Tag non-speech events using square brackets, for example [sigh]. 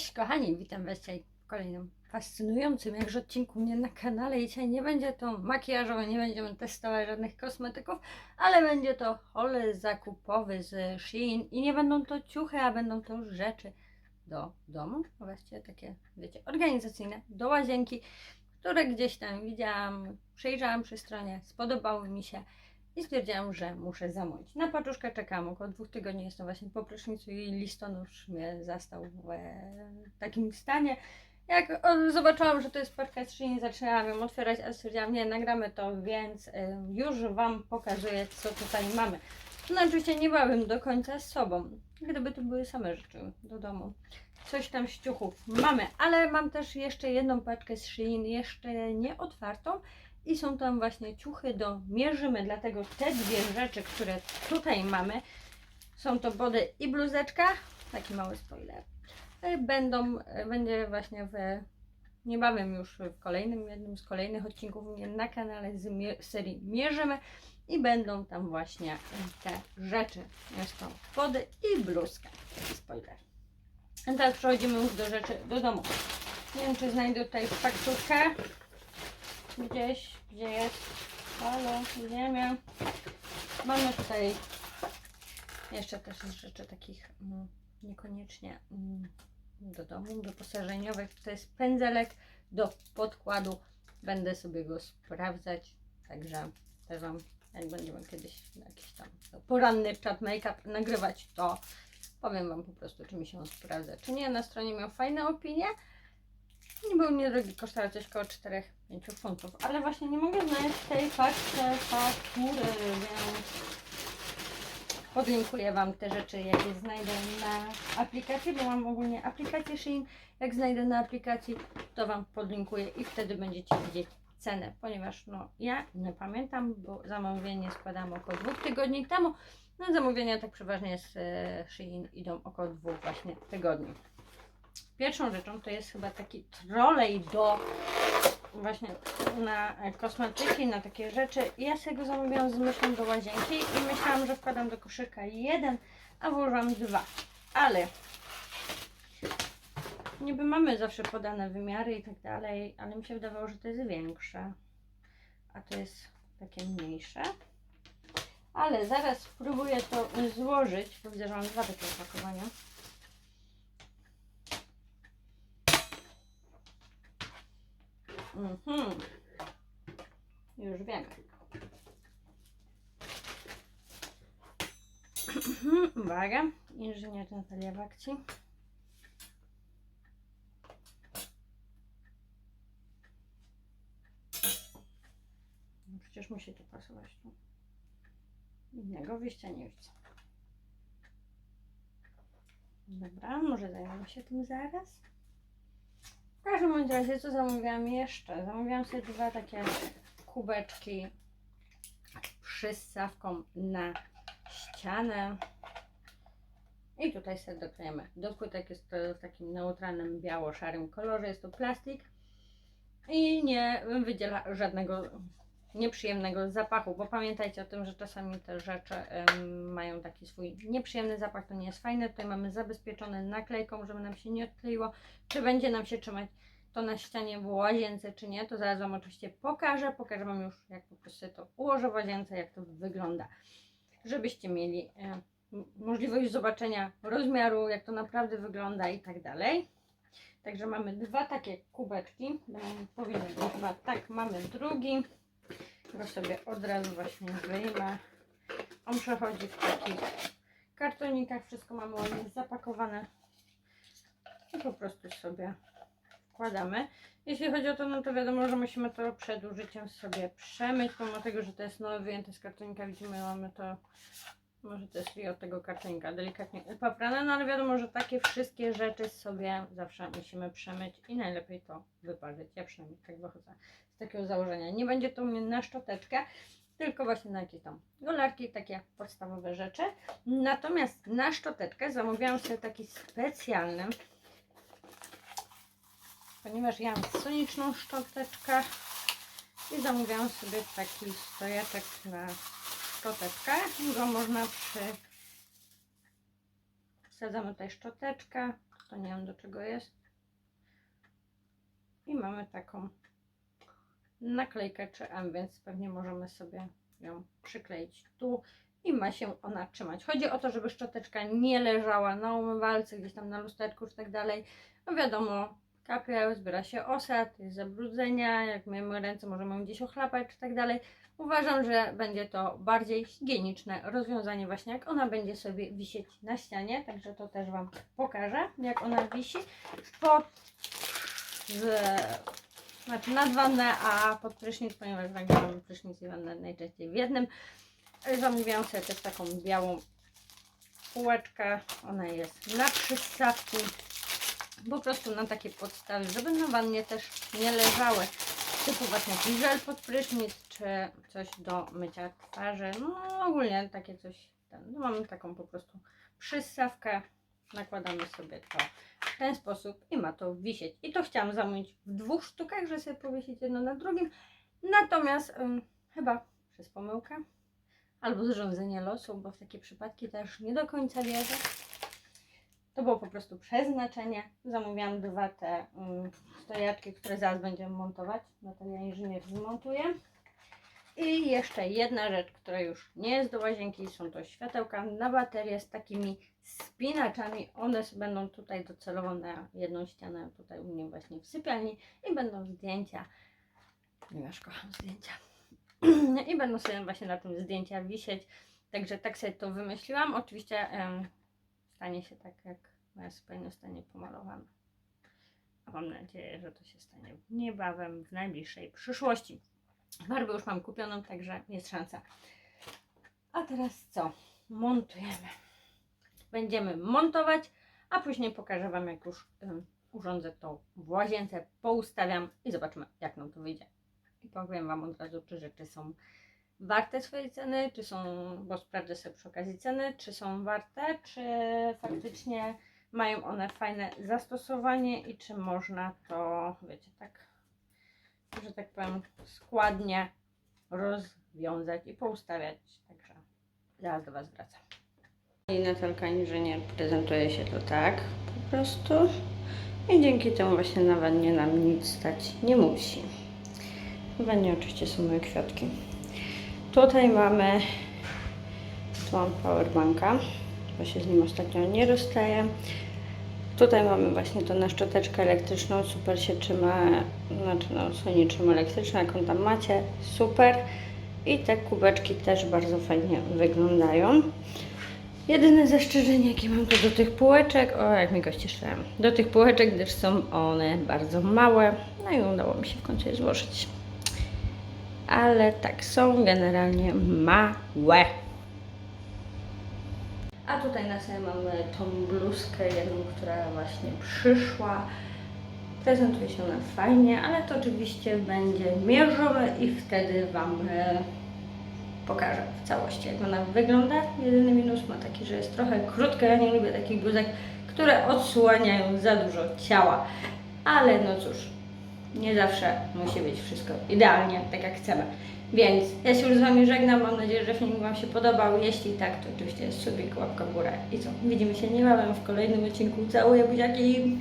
Cześć kochani, witam Was dzisiaj w kolejnym fascynującym jakże odcinku mnie na kanale. I dzisiaj nie będzie to makijażowe, nie będziemy testować żadnych kosmetyków, ale będzie to haul zakupowy z Shein. I nie będą to ciuchy, a będą to rzeczy do domu, właściwie takie, wiecie, organizacyjne, do łazienki, które gdzieś tam widziałam, przejrzałam przy stronie, spodobały mi się i stwierdziłam, że muszę zamówić. Na paczuszkę czekam około dwóch tygodni, jestem właśnie po prysznicu i listonosz mnie zastał w takim stanie. Jak zobaczyłam, że to jest paczka z Shein, zaczęłam ją otwierać, a stwierdziłam, nie, nagramy to, więc już Wam pokazuję, co tutaj mamy. No oczywiście nie byłabym do końca z sobą, gdyby to były same rzeczy do domu. Coś tam z ciuchów mamy, ale mam też jeszcze jedną paczkę z Shein, jeszcze nie otwartą, i są tam właśnie ciuchy do mierzymy, dlatego te dwie rzeczy, które tutaj mamy, są to body i bluzeczka, taki mały spoiler, e, będą, e, będzie właśnie w niebawem już w kolejnym, jednym z kolejnych odcinków na kanale z serii Mierzymy i będą tam właśnie te rzeczy. Jest to body i bluzka, spoiler. A teraz przechodzimy już do rzeczy do domu. Nie wiem, czy znajdę tutaj fakturkę gdzieś, gdzie jest. Halo, ziemia. Mamy tutaj jeszcze też rzeczy takich mm, niekoniecznie mm, do domu, wyposażeniowych. To jest pędzelek do podkładu. Będę sobie go sprawdzać, także też Wam, jak będziemy kiedyś jakiś tam poranny chat make-up nagrywać, to powiem Wam po prostu, czy mi się on sprawdza, czy nie. Na stronie miał fajne opinie. Był niedrogi, kosztował coś około 4-5 funtów, ale właśnie nie mogę znaleźć tej paczce faktury, więc podlinkuję Wam te rzeczy, jakie znajdę na aplikacji, bo mam ogólnie aplikację Shein. Jak znajdę na aplikacji, to Wam podlinkuję i wtedy będziecie widzieć cenę, ponieważ no ja nie pamiętam, bo zamówienie składałam około dwóch tygodni temu. No zamówienia tak przeważnie z e, Shein idą około dwóch właśnie tygodni. Pierwszą rzeczą to jest chyba taki trolej do właśnie na kosmetyki, na takie rzeczy. Ja sobie go zamówiłam z myślą do łazienki i myślałam, że wkładam do koszyka jeden, a włożyłam dwa. Ale niby mamy zawsze podane wymiary i tak dalej, ale mi się wydawało, że to jest większe, a to jest takie mniejsze. Ale zaraz spróbuję to złożyć, bo widzę, że mam dwa takie opakowania. Mhm. Już wiem. Uwaga, inżynier Natalia w akcji. No Przecież musi to pasować tu. Innego wyjścia nie widzę. Dobra, może zajmiemy się tym zaraz. W każdym razie, co zamówiłam jeszcze? Zamówiłam sobie dwa takie kubeczki przystawką na ścianę. I tutaj sobie doklejemy. Do jest to w takim neutralnym biało-szarym kolorze. Jest to plastik i nie wydziela żadnego nieprzyjemnego zapachu, bo pamiętajcie o tym, że czasami te rzeczy em, mają taki swój nieprzyjemny zapach, to nie jest fajne. Tutaj mamy zabezpieczone naklejką, żeby nam się nie odkleiło. Czy będzie nam się trzymać to na ścianie w łazience, czy nie, to zaraz Wam oczywiście pokażę. Pokażę Wam już, jak po prostu to ułożę w łazience, jak to wygląda. Żebyście mieli możliwość zobaczenia rozmiaru, jak to naprawdę wygląda i tak dalej. Także mamy dwa takie kubeczki. Powinny być chyba tak. Mamy drugi. Go sobie od razu właśnie wyjmę. On przechodzi w takich kartonikach. Wszystko mamy ładnie zapakowane. I po prostu sobie wkładamy. Jeśli chodzi o to, no to wiadomo, że musimy to przed użyciem sobie przemyć, pomimo tego, że to jest nowe wyjęte z kartonika, widzimy, mamy to, może to jest od tego kartonika, delikatnie upaprane, no ale wiadomo, że takie wszystkie rzeczy sobie zawsze musimy przemyć i najlepiej to wyparzyć. Ja przynajmniej tak wychodzę z takiego założenia. Nie będzie to mnie na szczoteczkę, tylko właśnie na jakieś tam golarki, takie podstawowe rzeczy. Natomiast na szczoteczkę zamówiłam sobie taki specjalny ponieważ ja mam soniczną szczoteczkę i zamówiłam sobie taki stojeczek na szczoteczkę. Go można przy... Wsadzamy tutaj szczoteczkę, to nie wiem do czego jest. I mamy taką naklejkę czy M, więc pewnie możemy sobie ją przykleić tu i ma się ona trzymać. Chodzi o to, żeby szczoteczka nie leżała na umywalce, gdzieś tam na lusterku czy tak dalej. No wiadomo, kapie, zbiera się osad, jest zabrudzenia, jak myjemy ręce możemy ją gdzieś ochlapać czy tak dalej. Uważam, że będzie to bardziej higieniczne rozwiązanie właśnie jak ona będzie sobie wisieć na ścianie, także to też Wam pokażę, jak ona wisi pod z, znaczy nad wannę, a pod prysznic, ponieważ nagrywamy prysznic i wannę najczęściej w jednym. Zamówiłam sobie też taką białą półeczkę, ona jest na przystawki, po prostu na takie podstawy, żeby na wannie też nie leżały. Typu właśnie jakiś żel pod prysznic, czy coś do mycia twarzy, no ogólnie takie coś, ten, no mamy taką po prostu przystawkę, nakładamy sobie to w ten sposób i ma to wisieć. I to chciałam zamówić w dwóch sztukach, że sobie powiesić jedno na drugim, natomiast ym, chyba przez pomyłkę albo zrządzenie losu, bo w takie przypadki też nie do końca wierzę. To było po prostu przeznaczenie. Zamówiłam dwa te um, stojaczki, które zaraz będziemy montować. Natalia Inżynier zmontuje. I jeszcze jedna rzecz, która już nie jest do łazienki, są to światełka na baterię z takimi spinaczami. One będą tutaj docelowo na jedną ścianę, tutaj u mnie właśnie w sypialni i będą zdjęcia. Ponieważ kocham zdjęcia. [clears throat] I będą sobie właśnie na tym zdjęcia wisieć. Także tak sobie to wymyśliłam. Oczywiście stanie się tak, jak moja sypialnia stanie pomalowana. A mam nadzieję, że to się stanie niebawem, w najbliższej przyszłości. Farbę już mam kupioną, także jest szansa. A teraz co? Montujemy. Będziemy montować, a później pokażę Wam, jak już urządzę to w łazience, poustawiam i zobaczymy, jak nam to wyjdzie. I powiem Wam od razu, czy rzeczy są warte swojej ceny, czy są, bo sprawdzę sobie przy okazji ceny, czy są warte, czy faktycznie mają one fajne zastosowanie i czy można to, wiecie, tak, że tak powiem, składnie rozwiązać i poustawiać. Także zaraz do Was wracam. I Natalka Inżynier prezentuje się to tak po prostu i dzięki temu właśnie na wannie nam nic stać nie musi. W wannie oczywiście są moje kwiatki. Tutaj mamy tu mam powerbanka, bo się z nim ostatnio nie rozstaję. Tutaj mamy właśnie na szczoteczkę elektryczną, super się trzyma, znaczy no Sony trzyma jaką tam macie, super. I te kubeczki też bardzo fajnie wyglądają. Jedyne zastrzeżenie, jakie mam to do tych półeczek, o jak mi go ścieszałem, do tych półeczek, gdyż są one bardzo małe, no i udało mi się w końcu je złożyć. Ale tak, są generalnie małe. A tutaj na sobie mamy tą bluzkę jedną, która właśnie przyszła. Prezentuje się ona fajnie, ale to oczywiście będzie mierzone i wtedy Wam e, pokażę w całości, jak ona wygląda. Jedyny minus ma taki, że jest trochę krótka. Ja nie lubię takich bluzek, które odsłaniają za dużo ciała. Ale no cóż, nie zawsze musi być wszystko idealnie, tak jak chcemy. Więc ja się już z Wami żegnam. Mam nadzieję, że film Wam się podobał. Jeśli tak, to oczywiście subik, łapka w górę. I co? Widzimy się niebawem w kolejnym odcinku. Całuję buziaki.